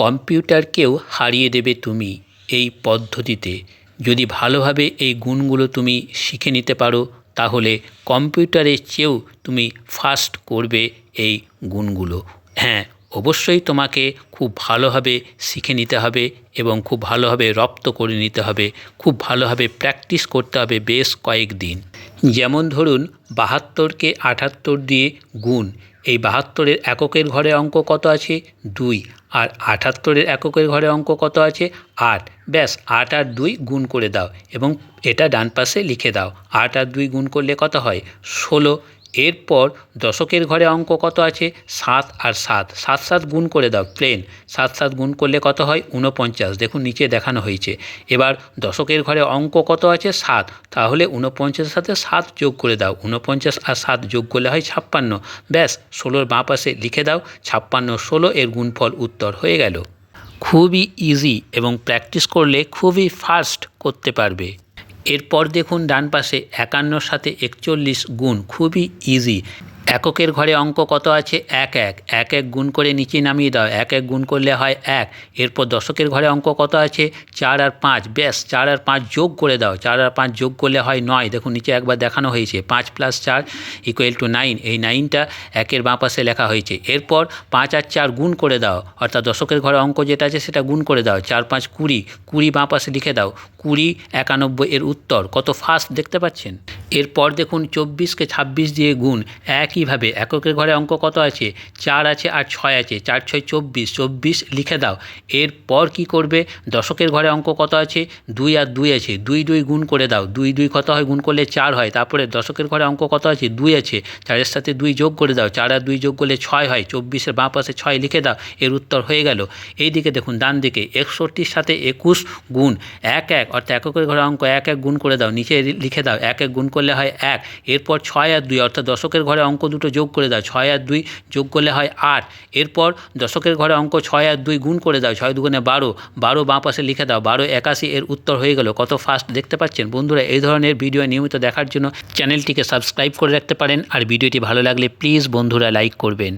কম্পিউটারকেও হারিয়ে দেবে তুমি এই পদ্ধতিতে। যদি ভালোভাবে এই গুণগুলো তুমি শিখে নিতে পারো, তাহলে কম্পিউটারের চেয়েও তুমি ফাস্ট করবে এই গুণগুলো। হ্যাঁ অবশ্যই তোমাকে খুব ভালোভাবে শিখে নিতে হবে এবং খুব ভালোভাবে রপ্ত করে নিতে হবে, খুব ভালোভাবে প্র্যাকটিস করতে হবে বেশ কয়েকদিন। যেমন ধরুন, বাহাত্তরকে আটাত্তর দিয়ে গুণ এই বাহাত্তরের এককের ঘরে অঙ্ক কত আছে? দুই। আর আটাত্তরের এককের ঘরে অঙ্ক কত আছে? আট। ব্যাস, আট আর দুই গুণ করে দাও এবং এটা ডান পাশে লিখে দাও। আট আর দুই গুণ করলে কত হয়? ষোলো। এরপর দশকের ঘরে অঙ্ক কত আছে? সাত আর সাত। সাত সাত গুণ করে দাও প্লেন সাত সাত গুণ করলে কত হয়? ঊনপঞ্চাশ। দেখুন, নিচে দেখানো হয়েছে। এবার দশকের ঘরে অঙ্ক কত আছে? সাত। তাহলে ঊনপঞ্চাশের সাথে সাত যোগ করে দাও। ঊনপঞ্চাশ আর সাত যোগ করলে হয় ছাপ্পান্ন। ব্যাস, ষোলোর বাঁ পাশে লিখে দাও। ছাপ্পান্ন, ষোলো এর গুণফল উত্তর হয়ে গেল। খুবই ইজি এবং প্র্যাকটিস করলে খুবই ফাস্ট করতে পারবে। এরপর দেখুন ডান পাশে একান্নর সাথে একচল্লিশ গুণ খুবই ইজি এককের ঘরে অঙ্ক কত আছে? এক এক। এক এক গুণ করে নিচে নামিয়ে দাও। এক এক গুণ করলে হয় এক। এরপর দশকের ঘরে অঙ্ক কত আছে? চার আর পাঁচ। ব্যাস, চার আর পাঁচ যোগ করে দাও। চার আর পাঁচ যোগ করলে হয় নয়। দেখুন, নিচে একবার দেখানো হয়েছে। পাঁচ প্লাস চার ইকুয়াল টু নাইন এই নাইনটা একের বাঁ পাশে লেখা হয়েছে। এরপর পাঁচ আর চার গুণ করে দাও। অর্থাৎ দশকের ঘরে অঙ্ক যেটা আছে, সেটা গুণ করে দাও। চার, পাঁচ, কুড়ি। কুড়ি বাঁ পাশে লিখে দাও। কুড়ি একানব্বই এর উত্তর। কত ফাস্ট দেখতে পাচ্ছেন? এরপর দেখুন, চব্বিশকে ছাব্বিশ দিয়ে গুণ। একইভাবে এককের ঘরে অঙ্ক কত আছে? চার আছে আর ছয় আছে। চার, ছয়, চব্বিশ। চব্বিশ লিখে দাও। এরপর কি করবে? দশকের ঘরে অঙ্ক কত আছে? দুই আর দুই আছে। দুই দুই গুণ করে দাও। দুই দুই কত হয়? গুণ করলে চার হয়। তারপরে দশকের ঘরে অঙ্ক কত আছে? দুই আছে। চারের সাথে দুই যোগ করে দাও। চার আর দুই যোগ করলে ছয় হয়। চব্বিশের বাঁ পাশে ছয় লিখে দাও। এর উত্তর হয়ে গেল। এই দিকে দেখুন, ডান দিকে একষট্টির সাথে একুশ গুণ। এক এক, অর্থাৎ এককের ঘরে অঙ্ক এক এক গুণ করে দাও। নিচে লিখে দাও। এক এক গুণ করলে হয় এক। এরপর ছয় আর দুই, অর্থাৎ দশকের ঘরে অঙ্ক দুটো যোগ করে দাও, ছয় আর দুই যোগ করলে হয় আট। এরপর দশকের ঘরে অঙ্ক ছয় আর দুই গুণ করে দাও, ছয় দুগুণে বারো। বারো বাঁ পাশে লিখে দাও, বারো একাশি এর উত্তর হয়ে গেল। কত ফাস্ট দেখতে পাচ্ছেন? বন্ধুরা, এই ধরনের ভিডিও নিয়মিত দেখার জন্য চ্যানেলটিকে সাবস্ক্রাইব করে রাখতে পারেন। আর ভিডিওটি ভালো লাগলে প্লিজ বন্ধুরা লাইক করবেন।